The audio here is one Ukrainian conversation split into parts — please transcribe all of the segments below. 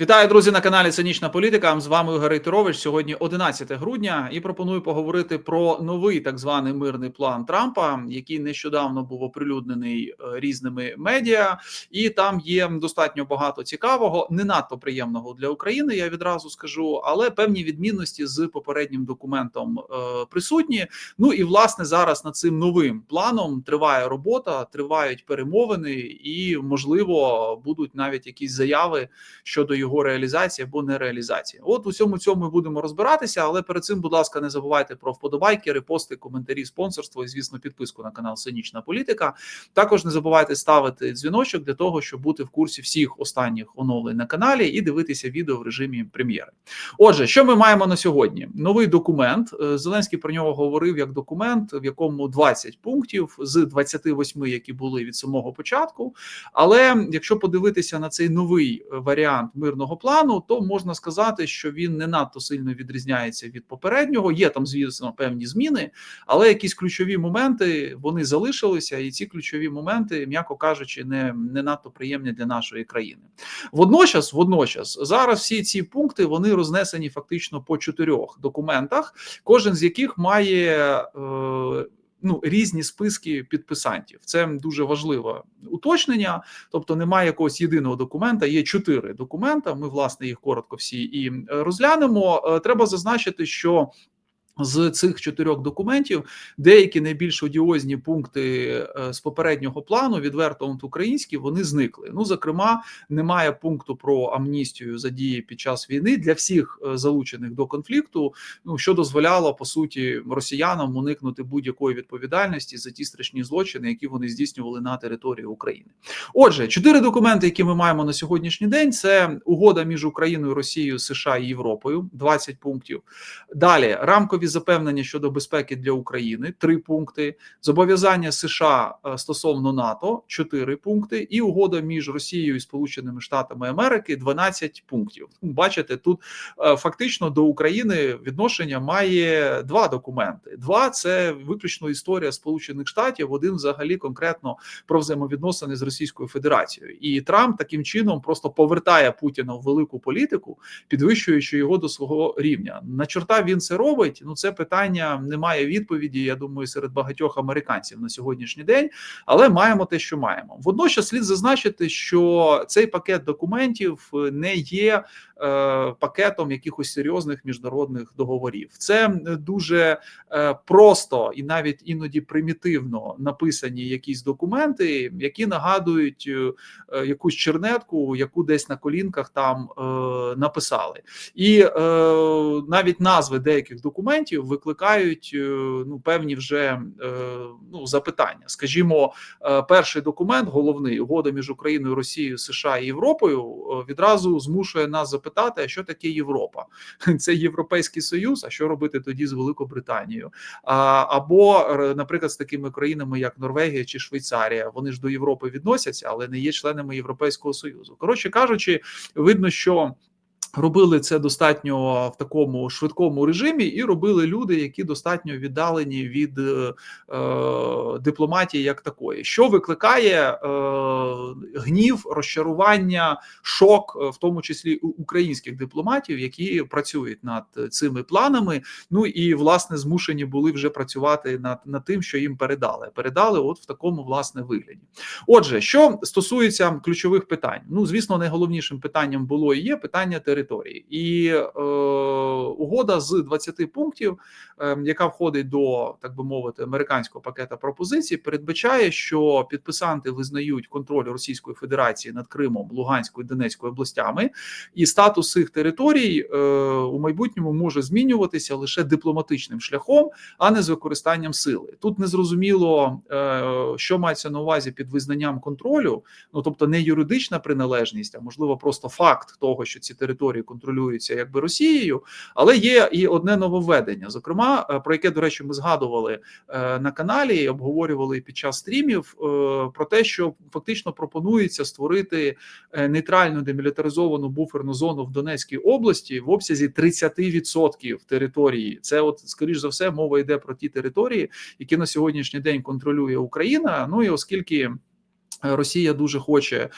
Вітаю, друзі, на каналі Цинічна Політика. З вами Ігор Рейтерович. Сьогодні 11 грудня, і пропоную поговорити про новий так званий мирний план Трампа, який нещодавно був оприлюднений е, різними медіа, і там є достатньо багато цікавого, не надто приємного для України. Я відразу скажу, але певні відмінності з попереднім документом е, присутні. Ну і власне зараз над цим новим планом триває робота, тривають перемовини, і можливо будуть навіть якісь заяви щодо його реалізації або нереалізації. От у всьому цьому ми будемо розбиратися. Але перед цим, будь ласка, не забувайте про вподобайки, репости, коментарі, спонсорство і, звісно, підписку на канал Синічна Політика. Також не забувайте ставити дзвіночок для того, щоб бути в курсі всіх останніх оновлень на каналі і дивитися відео в режимі прем'єри. Отже, що ми маємо на сьогодні? Новий документ. Е, Зеленський про нього говорив як документ, в якому 20 пунктів з 28, які були від самого початку. Але якщо подивитися на цей новий варіант мирного плану, то можна сказати, що він не надто сильно відрізняється від попереднього. Є там, звісно, певні зміни, але якісь ключові моменти вони залишилися, і ці ключові моменти, м'яко кажучи, не, не надто приємні для нашої країни. Водночас, водночас, зараз всі ці пункти вони рознесені фактично по чотирьох документах, кожен з яких має. Е, Ну, різні списки підписантів. Це дуже важливе уточнення. Тобто, немає якогось єдиного документа. Є чотири документа. Ми власне їх коротко всі і е, розглянемо. Е, треба зазначити, що з цих чотирьох документів деякі найбільш одіозні пункти е, з попереднього плану, відверто українські, вони зникли. Ну, зокрема, немає пункту про амністію за дії під час війни для всіх е, залучених до конфлікту. Ну що дозволяло по суті росіянам уникнути будь-якої відповідальності за ті страшні злочини, які вони здійснювали на території України. Отже, чотири документи, які ми маємо на сьогоднішній день, це угода між Україною, Росією, США і Європою, 20 пунктів. Далі рамкові рамкові запевнення щодо безпеки для України три пункти, зобов'язання США е, стосовно НАТО чотири пункти, і угода між Росією і Сполученими Штатами Америки 12 пунктів. Бачите, тут е, фактично до України відношення має два документи. Два це виключно історія Сполучених Штатів. Один взагалі конкретно про взаємовідносини з Російською Федерацією, і Трамп таким чином просто повертає Путіна в велику політику, підвищуючи його до свого рівня. На чорта він це робить. Ну це питання не має відповіді. Я думаю, серед багатьох американців на сьогоднішній день, але маємо те, що маємо. Водночас слід зазначити, що цей пакет документів не є пакетом якихось серйозних міжнародних договорів. Це дуже е, просто і навіть іноді примітивно написані якісь документи, які нагадують е, якусь чернетку, яку десь на колінках там написали, і навіть назви деяких документів викликають ну певні вже ну запитання. Скажімо, перший документ, головний угода між Україною, Росією, США і Європою, відразу змушує нас запитати, запитати, а що таке Європа? Це Європейський Союз. А що робити тоді з Великобританією? Або, наприклад, з такими країнами, як Норвегія чи Швейцарія, вони ж до Європи відносяться, але не є членами Європейського союзу. Коротше кажучи, видно, що. Робили це достатньо в такому швидкому режимі, і робили люди, які достатньо віддалені від е, е дипломатії, як такої, що викликає е, гнів, розчарування, шок, е, в тому числі українських дипломатів, які працюють над цими планами. Ну і власне змушені були вже працювати над над тим, що їм передали. Передали, от в такому власне вигляді. Отже, що стосується ключових питань, ну звісно, найголовнішим питанням було і є питання території території, і е, угода з 20 пунктів, е, яка входить до так би мовити американського пакета пропозицій, передбачає, що підписанти визнають контроль Російської Федерації над Кримом, Луганською Донецькою областями, і статус цих територій е, у майбутньому може змінюватися лише дипломатичним шляхом, а не з використанням сили. Тут незрозуміло, е, що мається на увазі під визнанням контролю, ну тобто не юридична приналежність, а можливо просто факт того, що ці території території контролюються якби Росією, але є і одне нововведення. Зокрема, е, про яке до речі, ми згадували е, на каналі, і обговорювали під час стрімів е, про те, що фактично пропонується створити нейтральну демілітаризовану буферну зону в Донецькій області в обсязі 30% території. Це, от скоріш за все, мова йде про ті території, які на сьогоднішній день контролює Україна. Ну і оскільки. Росія дуже хоче е,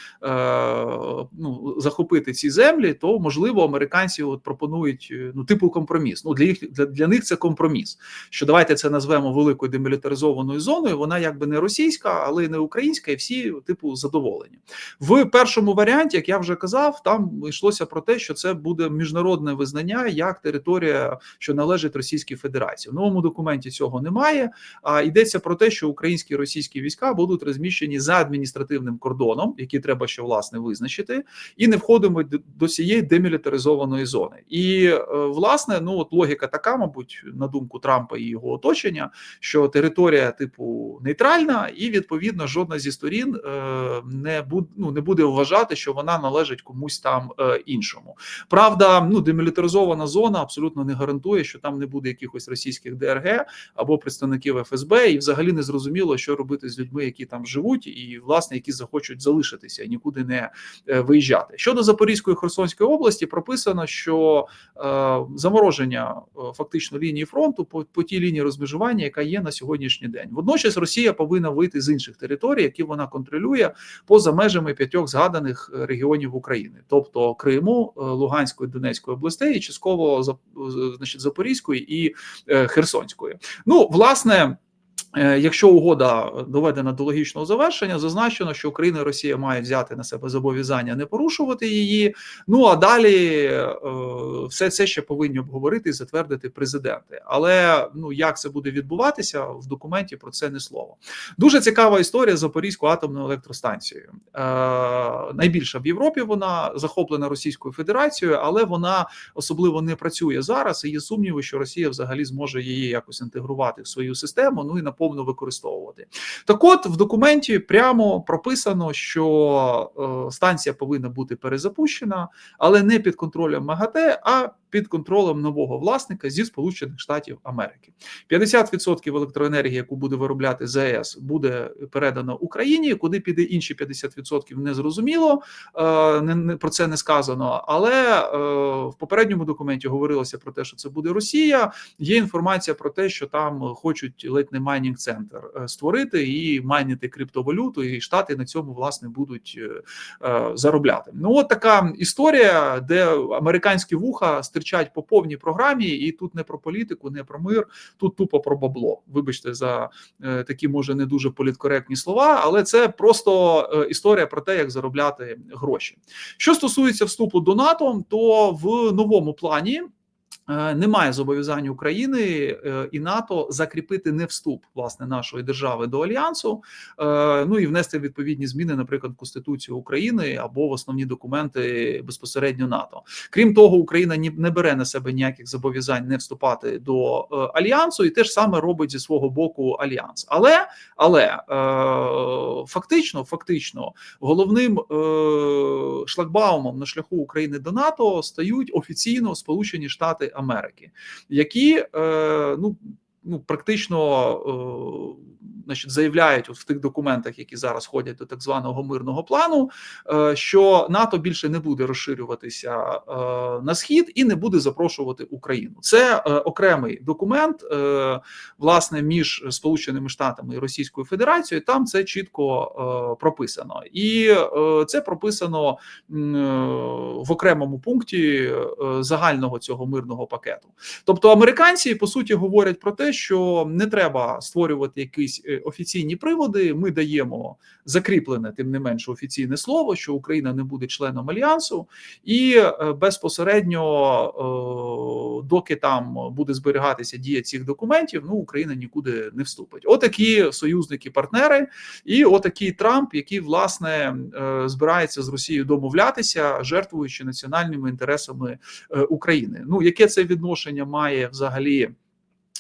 ну, захопити ці землі, то можливо американці от пропонують е, ну типу компроміс. Ну для їх для, для них це компроміс. Що давайте це назвемо великою демілітаризованою зоною. Вона якби не російська, але й не українська, і всі типу задоволені в першому варіанті. Як я вже казав, там йшлося про те, що це буде міжнародне визнання як територія, що належить Російській Федерації. В новому документі цього немає. А йдеться про те, що українські і російські війська будуть розміщені за адміністративним адміністративним кордоном, який треба ще власне визначити, і не входимо до цієї демілітаризованої зони. І е, власне, ну от логіка така, мабуть, на думку Трампа і його оточення, що територія типу нейтральна, і відповідно жодна зі сторін е, не буде ну, не буде вважати, що вона належить комусь там е, іншому. Правда, ну демілітаризована зона абсолютно не гарантує, що там не буде якихось російських ДРГ або представників ФСБ, і взагалі не зрозуміло, що робити з людьми, які там живуть, і власне власне, які захочуть залишитися і нікуди не е, виїжджати. Щодо Запорізької Херсонської області, прописано, що е, замороження е, фактично лінії фронту по, по тій лінії розмежування, яка є на сьогоднішній день. Водночас Росія повинна вийти з інших територій, які вона контролює поза межами п'ятьох згаданих регіонів України, тобто Криму, Луганської, Донецької областей, і частково значить, Запорізької і Херсонської. Ну, власне. Е, якщо угода доведена до логічного завершення, зазначено, що Україна і Росія мають взяти на себе зобов'язання не порушувати її. Ну а далі е, все це ще повинні обговорити і затвердити президенти. Але ну як це буде відбуватися в документі? Про це не слово. Дуже цікава історія з Запорізькою атомною електростанцією. Е, найбільша в Європі вона захоплена Російською Федерацією, але вона особливо не працює зараз. І є сумніви, що Росія взагалі зможе її якось інтегрувати в свою систему. Ну і на повно використовувати. Так, от в документі прямо прописано, що е, станція повинна бути перезапущена, але не під контролем МАГАТЕ, а під контролем нового власника зі Сполучених Штатів Америки. 50% електроенергії, яку буде виробляти ЗАЕС, буде передано Україні. Куди піде інші 50% не зрозуміло, е, про це не сказано. Але е, в попередньому документі говорилося про те, що це буде Росія. Є інформація про те, що там хочуть ледь не майнінг центр е, створити і майнити криптовалюту, і штати на цьому власне будуть заробляти. Ну от така історія, де американські вуха стирчать по повній програмі, і тут не про політику, не про мир, тут тупо про бабло. Вибачте, за е, такі може не дуже політкоректні слова, але це просто е, історія про те, як заробляти гроші. Що стосується вступу до НАТО, то в новому плані немає зобов'язань України е, і НАТО закріпити не вступ власне нашої держави до альянсу, е, ну і внести відповідні зміни, наприклад, в Конституцію України або в основні документи безпосередньо НАТО. Крім того, Україна не бере на себе ніяких зобов'язань не вступати до альянсу, і те ж саме робить зі свого боку альянс. Але але фактично, фактично, головним шлагбаумом на шляху України до НАТО стають офіційно Сполучені Штати. Америки, які е, ну ну практично е, значить, заявляють от в тих документах, які зараз ходять до так званого мирного плану, е, що НАТО більше не буде розширюватися е, на схід і не буде запрошувати Україну. Це е, окремий документ, власне, між Сполученими Штатами і Російською Федерацією. Там це чітко прописано, і це прописано в окремому пункті загального цього мирного пакету. Тобто американці по суті говорять про те, що не треба створювати якийсь офіційні приводи. Ми даємо закріплене, тим не менше, офіційне слово, що Україна не буде членом альянсу, і е, безпосередньо, е, доки там буде зберігатися дія цих документів, ну Україна нікуди не вступить. Отакі союзники, партнери, і отакий Трамп, який власне е, збирається з Росією домовлятися, жертвуючи національними інтересами України. Ну яке це відношення має взагалі?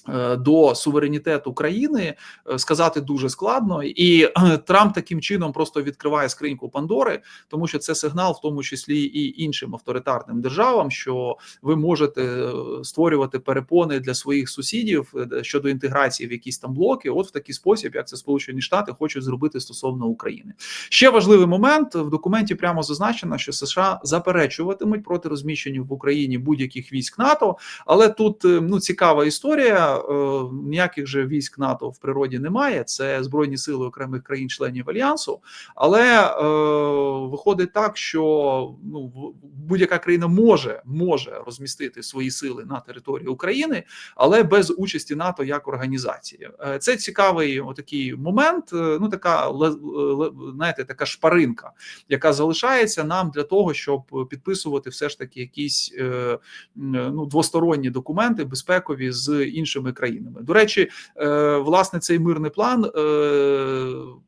Е, до суверенітету країни е, сказати дуже складно, і е, Трамп таким чином просто відкриває скриньку Пандори, тому що це сигнал, в тому числі і іншим авторитарним державам, що ви можете створювати перепони для своїх сусідів щодо інтеграції в якісь там блоки. От в такий спосіб, як це Сполучені Штати хочуть зробити стосовно України. Ще важливий момент в документі прямо зазначено, що США заперечуватимуть проти розміщення в Україні будь-яких військ НАТО, але тут ну цікава історія. Е, ніяких же військ НАТО в природі немає. Це збройні сили окремих країн-членів альянсу. Але е, виходить так, що ну будь-яка країна може може розмістити свої сили на території України, але без участі НАТО як організації. Е, це цікавий отакий момент. е, Ну така знаєте, така шпаринка, яка залишається нам для того, щоб підписувати все ж таки якісь е, ну двосторонні документи безпекові з іншими країнами. До речі, е, власне, цей мирний план е,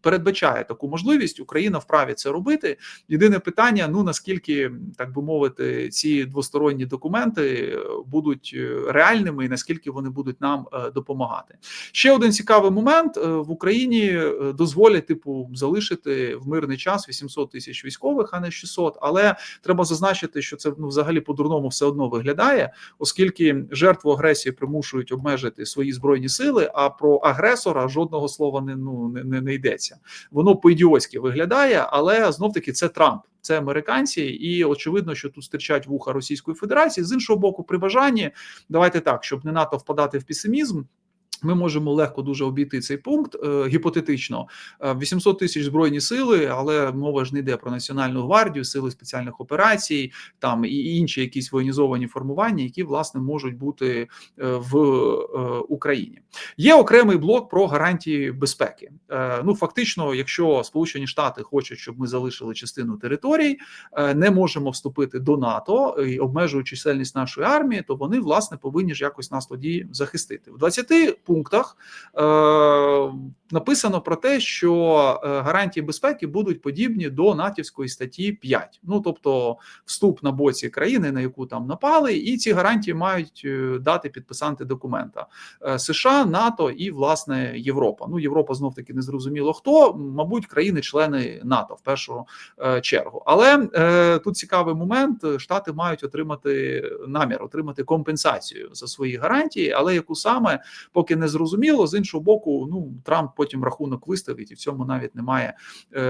передбачає таку можливість. Україна вправі це робити. Єдине питання: ну наскільки так би мовити, ці двосторонні документи будуть е, реальними, і наскільки вони будуть нам допомагати. Ще один цікавий момент в Україні дозволять типу залишити в мирний час 800 тисяч військових, а не 600, Але треба зазначити, що це ну взагалі по-дурному все одно виглядає, оскільки жертву агресії примушують обмежити свої збройні сили. А про агресора жодного слова не ну не, не, не йдеться. Воно по-ідіотськи виглядає, але знов таки це Трамп. Це американці, і очевидно, що тут стирчать вуха Російської Федерації. З іншого боку, при бажанні давайте так, щоб не НАТО впадати в песимізм. Ми можемо легко дуже обійти цей пункт е, гіпотетично. Е, 800 тисяч збройні сили, але мова ж не йде про національну гвардію, сили спеціальних операцій, там і інші якісь воєнізовані формування, які власне можуть бути е, в е, Україні. Є окремий блок про гарантії безпеки. Е, Ну фактично, якщо Сполучені Штати хочуть, щоб ми залишили частину територій, е, не можемо вступити до НАТО і обмежують чисельність нашої армії, то вони власне повинні ж якось нас тоді захистити. В 20 пунктах. Е, написано про те, що е, гарантії безпеки будуть подібні до натівської статті 5. Ну тобто, вступ на боці країни, на яку там напали, і ці гарантії мають е, дати підписанти документа Е, США, НАТО і власне Європа. Ну Європа знов таки не зрозуміло хто, мабуть, країни-члени НАТО в першу чергу. Але е, тут цікавий момент: Штати мають отримати намір, отримати компенсацію за свої гарантії, але яку саме поки не зрозуміло. З іншого боку, ну Трамп потім рахунок виставить, і в цьому навіть немає е,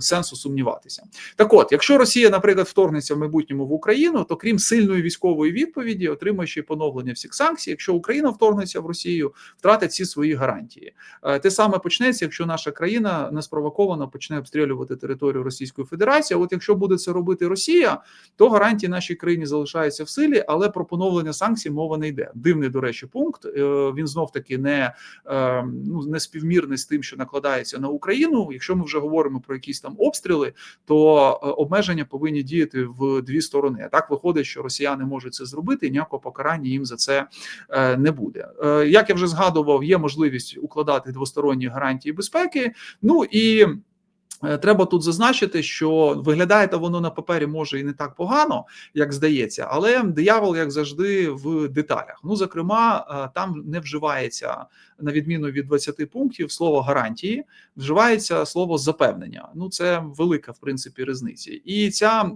сенсу сумніватися. Так, от, якщо Росія, наприклад, вторгнеться в майбутньому в Україну, то крім сильної військової відповіді, й поновлення всіх санкцій. Якщо Україна вторгнеться в Росію, втратить всі свої гарантії. Е, Те саме почнеться, якщо наша країна неспровоковано почне обстрілювати територію Російської Федерації. От якщо буде це робити Росія, то гарантії нашій країні залишаються в силі, але про поновлення санкцій мова не йде. Дивний, до речі, пункт. Е, Він знов таки не е, ну не співмірний з тим, що накладається на Україну. Якщо ми вже говоримо про якісь там обстріли, то е, обмеження повинні діяти в дві сторони. А так виходить, що росіяни можуть це зробити, і ніякого покарання їм за це е, не буде. Е, Як я вже згадував, є можливість укладати двосторонні гарантії безпеки. Ну і Треба тут зазначити, що виглядає та воно на папері може і не так погано, як здається, але диявол, як завжди, в деталях. Ну, зокрема, е, там не вживається на відміну від 20 пунктів слово гарантії, вживається слово запевнення. Ну, це велика в принципі різниця. І ця е,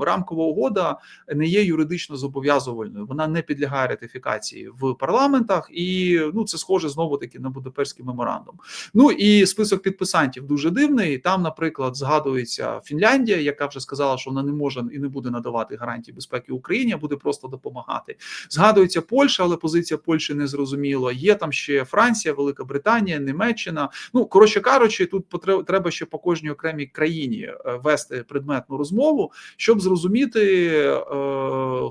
рамкова угода не є юридично зобов'язувальною. Вона не підлягає ратифікації в парламентах, і ну це схоже знову таки на Будапештський меморандум. Ну і список підписантів дуже дивний. Там, наприклад, згадується Фінляндія, яка вже сказала, що вона не може і не буде надавати гарантії безпеки Україні, а буде просто допомагати. Згадується Польща, але позиція Польщі не зрозуміла. Є там ще Франція, Велика Британія, Німеччина. Ну коротше кажучи, тут треба ще по кожній окремій країні е, вести предметну розмову, щоб зрозуміти, е,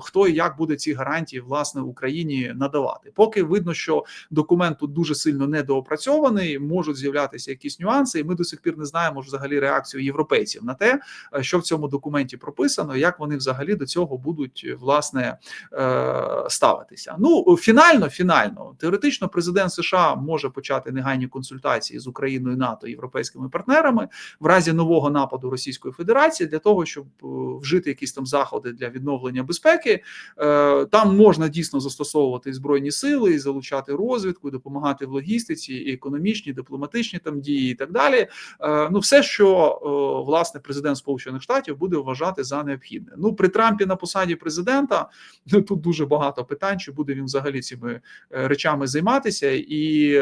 хто і як буде ці гарантії власне Україні надавати. Поки видно, що документ тут дуже сильно недоопрацьований, можуть з'являтися якісь нюанси, і ми до сих пір не знаємо взагалі реакцію європейців на те, е, що в цьому документі прописано, як вони взагалі до цього будуть е, власне е, ставитися. Ну фінально, фінально, теоретично, президент США може почати негайні консультації з Україною, НАТО європейськими партнерами в разі нового нападу Російської Федерації для того, щоб вжити якісь там заходи для відновлення безпеки. Там можна дійсно застосовувати збройні сили, і залучати розвідку, і допомагати в логістиці, і економічні, дипломатичні там дії, і так далі. Ну, все що власне президент Сполучених Штатів буде вважати за необхідне. Ну при Трампі на посаді президента ну, тут дуже багато питань, чи буде він взагалі цими речами займатися, і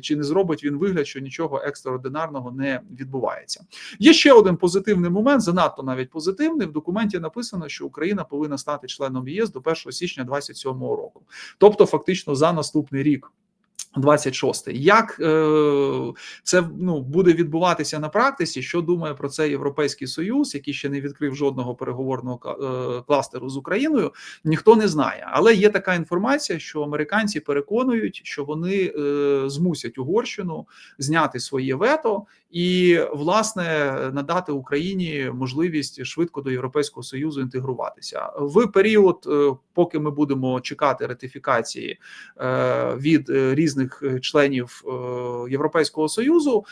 чи не зробить він вигляд, що нічого екстраординарного не відбувається. Є ще один позитивний момент, занадто навіть позитивний. В документі написано, що Україна повинна стати членом ЄС до 1 січня 2027 року, тобто фактично за наступний рік. 26. Як е, це ну буде відбуватися на практиці? Що думає про це Європейський Союз, який ще не відкрив жодного переговорного е, кластеру з Україною? Ніхто не знає, але є така інформація, що американці переконують, що вони е, змусять Угорщину зняти своє вето і власне надати Україні можливість швидко до Європейського союзу інтегруватися. В період, е, поки ми будемо чекати ратифікації е, від е, різних членів Європейського союзу.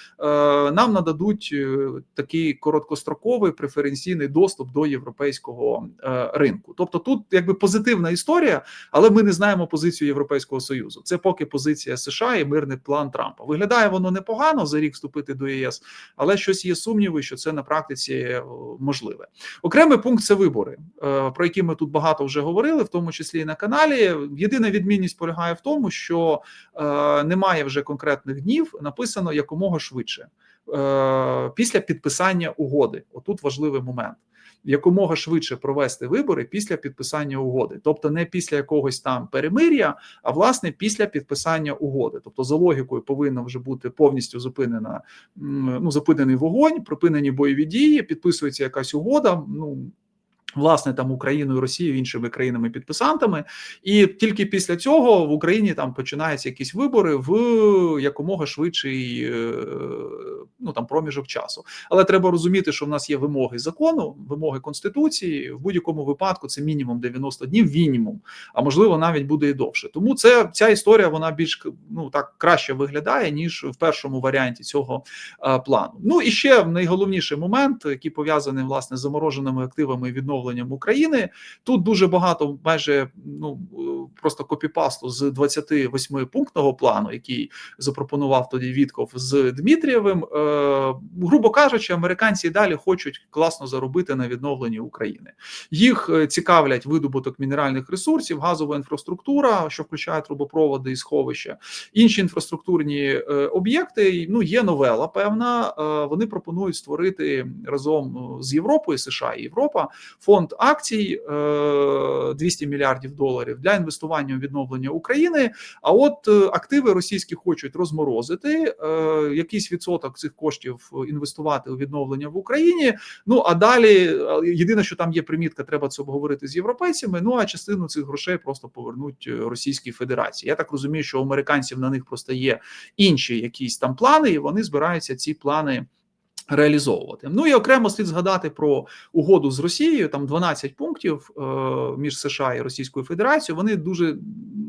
Нам нададуть такий короткостроковий преференційний доступ до європейського ринку. Тобто, тут якби позитивна історія, але ми не знаємо позицію Європейського союзу. Це поки позиція США і мирний план Трампа. Виглядає воно непогано за рік вступити до ЄС. Але щось є сумніви, що це на практиці е, можливе. Окремий пункт це вибори, е, про які ми тут багато вже говорили, в тому числі і на каналі. Єдина відмінність полягає в тому, що е, немає вже конкретних днів, написано якомога швидше. Після підписання угоди, отут важливий момент якомога швидше провести вибори після підписання угоди, тобто не після якогось там перемир'я, а власне після підписання угоди. Тобто, за логікою повинна вже бути повністю зупинена ну зупинений вогонь, припинені бойові дії, підписується якась угода. Ну Власне, там Україною, Росією, іншими країнами-підписантами, і тільки після цього в Україні там починаються якісь вибори в якомога швидший е, ну там проміжок часу. Але треба розуміти, що в нас є вимоги закону, вимоги конституції. В будь-якому випадку це мінімум 90 днів, мінімум, а можливо навіть буде і довше. Тому це ця історія вона більш ну так краще виглядає ніж в першому варіанті цього а, плану. Ну і ще найголовніший момент, який пов'язаний власне з замороженими активами відновлення України. Тут дуже багато, майже ну просто копіпасту з 28 пунктного плану, який запропонував тоді Вітков з Дмитрієвим. Е, грубо кажучи, американці далі хочуть класно заробити на відновленні України. Їх е, цікавлять видобуток мінеральних ресурсів, газова інфраструктура, що включає трубопроводи і сховища, інші інфраструктурні е, об'єкти. Ну є новела, певна. Е, вони пропонують створити разом з Європою, США і Європа фонд акцій 200 е, мільярдів доларів для інвестування у відновлення України. А от е, активи російські хочуть розморозити е, якийсь відсоток цих коштів інвестувати у відновлення в Україні. Ну а далі єдине, що там є примітка, треба це обговорити з європейцями. Ну а частину цих грошей просто повернуть Російській Федерації. Я так розумію, що у американців на них просто є інші якісь там плани, і вони збираються ці плани. Реалізовувати ну і окремо слід згадати про угоду з Росією. Там 12 пунктів е, між США і Російською Федерацією. Вони дуже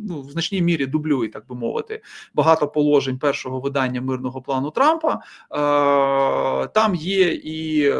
ну в значній мірі дублюють, так би мовити, багато положень першого видання мирного плану Трампа. Е, Там є і е,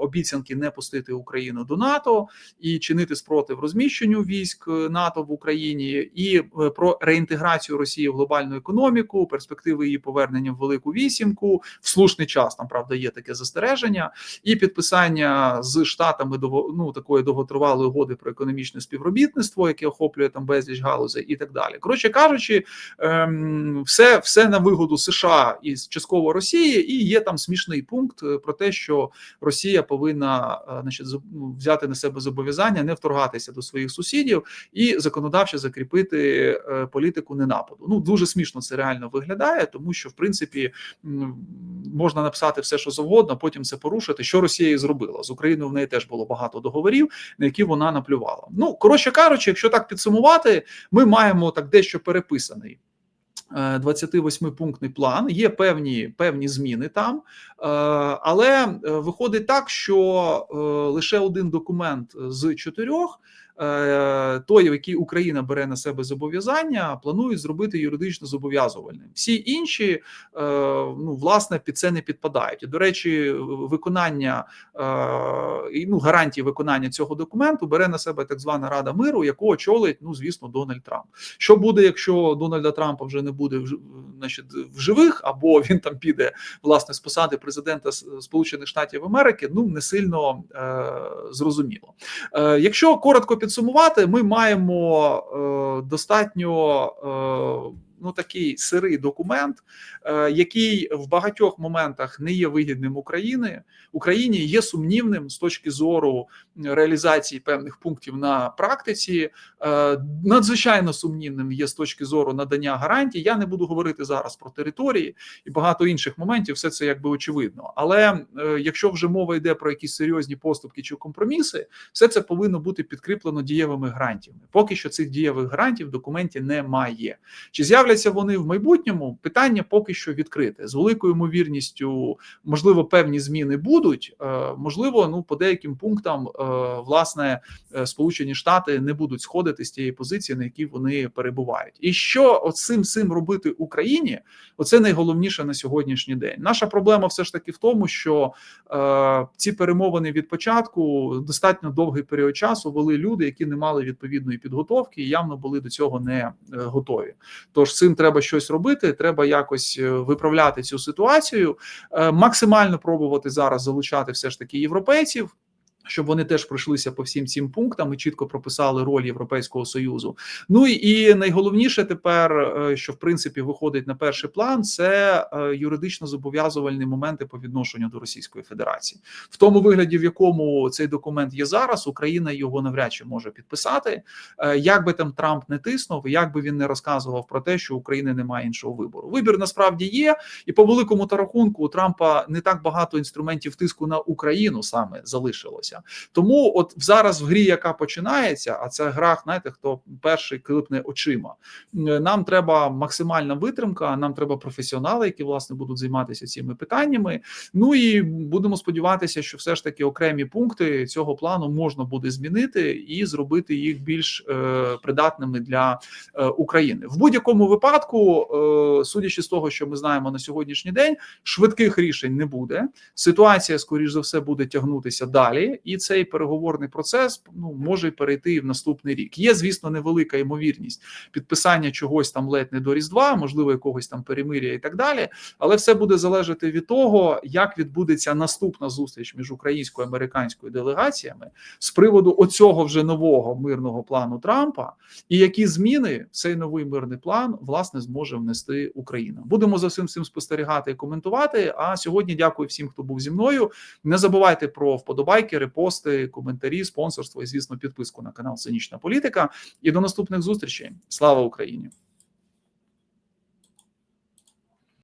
обіцянки не пустити Україну до НАТО і чинити спротив розміщенню військ НАТО в Україні, і е, про реінтеграцію Росії в глобальну економіку, перспективи її повернення в велику вісімку в слушний час. Там правда є таке застереження, і підписання з штатами ну, такої довготривалої угоди про економічне співробітництво, яке охоплює там безліч галузей, і так далі. Коротше кажучи, ем, все все на вигоду США і частково Росії, і є там смішний пункт е, про те, що Росія повинна е, значить, ну, взяти на себе зобов'язання не вторгатися до своїх сусідів і законодавчо закріпити е, політику ненападу. Ну дуже смішно це реально виглядає, тому що в принципі можна написати все, що завгодно, потім це порушити. Що Росія і зробила з Україною? В неї теж було багато договорів, на які вона наплювала. Ну коротше кажучи, якщо так підсумувати, ми маємо так дещо переписаний. 28-пунктний е, план, є певні певні зміни там, е, але е, виходить так, що лише один документ з чотирьох той, який Україна бере на себе зобов'язання, планують зробити юридично зобов'язувальним. Всі інші, е, ну власне, під це не підпадають. До речі, виконання е, ну гарантії виконання цього документу бере на себе так звана Рада миру, яку очолить, ну звісно, Дональд Трамп. Що буде, якщо Дональда Трампа вже не буде значить, в живих, або він там піде власне з посади президента Сполучених Штатів Америки? Ну не сильно е, зрозуміло. Е, якщо коротко підсумувати, ми маємо е, достатньо. Ну, такий сирий документ, е, який в багатьох моментах не є вигідним Україні, Україні є сумнівним з точки зору реалізації певних пунктів на практиці. Е, Надзвичайно сумнівним є з точки зору надання гарантій. Я не буду говорити зараз про території і багато інших моментів. Все це якби очевидно. Але е, якщо вже мова йде про якісь серйозні поступки чи компроміси, все це повинно бути підкріплено дієвими гарантіями. Поки що цих дієвих гарантій в документі немає. Чи з'являться вони в майбутньому? Питання поки що відкрите з великою ймовірністю. Можливо, певні зміни будуть. е, Можливо, ну по деяким пунктам, е, власне, е, Сполучені Штати не будуть сходити з тієї позиції, на якій вони перебувають. І що оцим цим робити Україні? Оце найголовніше на сьогоднішній день. Наша проблема все ж таки в тому, що ці перемовини від початку достатньо довгий період часу вели люди, які не мали відповідної підготовки і явно були до цього не готові. Тож цим треба щось робити. Треба якось е, виправляти цю ситуацію, е, максимально пробувати зараз залучати все ж таки європейців. Щоб вони теж пройшлися по всім цим пунктам і чітко прописали роль Європейського союзу. Ну і найголовніше тепер, е, що в принципі виходить на перший план, це е, юридично зобов'язувальні моменти по відношенню до Російської Федерації, в тому вигляді, в якому цей документ є зараз, Україна його навряд чи може підписати. Е, Як би там Трамп не тиснув, як би він не розказував про те, що України немає іншого вибору. Вибір насправді є, і по великому та рахунку у Трампа не так багато інструментів тиску на Україну саме залишилося. Тому, от зараз в грі, яка починається, а це гра, знаєте, хто перший клипне очима. е, Нам треба максимальна витримка, нам треба професіонали, які власне будуть займатися цими питаннями. Ну і будемо сподіватися, що все ж таки окремі пункти цього плану можна буде змінити і зробити їх більш е, придатними для е, України. В будь-якому випадку, е, судячи з того, що ми знаємо на сьогоднішній день, швидких рішень не буде. Ситуація, скоріш за все, буде тягнутися далі, і цей переговорний процес ну може перейти в наступний рік. Є, звісно, невелика ймовірність підписання чогось там ледь не до різдва, можливо, якогось там перемиря і так далі. Але все буде залежати від того, як відбудеться наступна зустріч між українською і американською делегаціями з приводу оцього вже нового мирного плану Трампа, і які зміни цей новий мирний план власне зможе внести Україна. Будемо за всім цим спостерігати і коментувати. А сьогодні дякую всім, хто був зі мною. Не забувайте про вподобайки, репости, коментарі, спонсорство і звісно підписку на канал Цинічна Політика. І до наступних зустрічей. Слава Україні!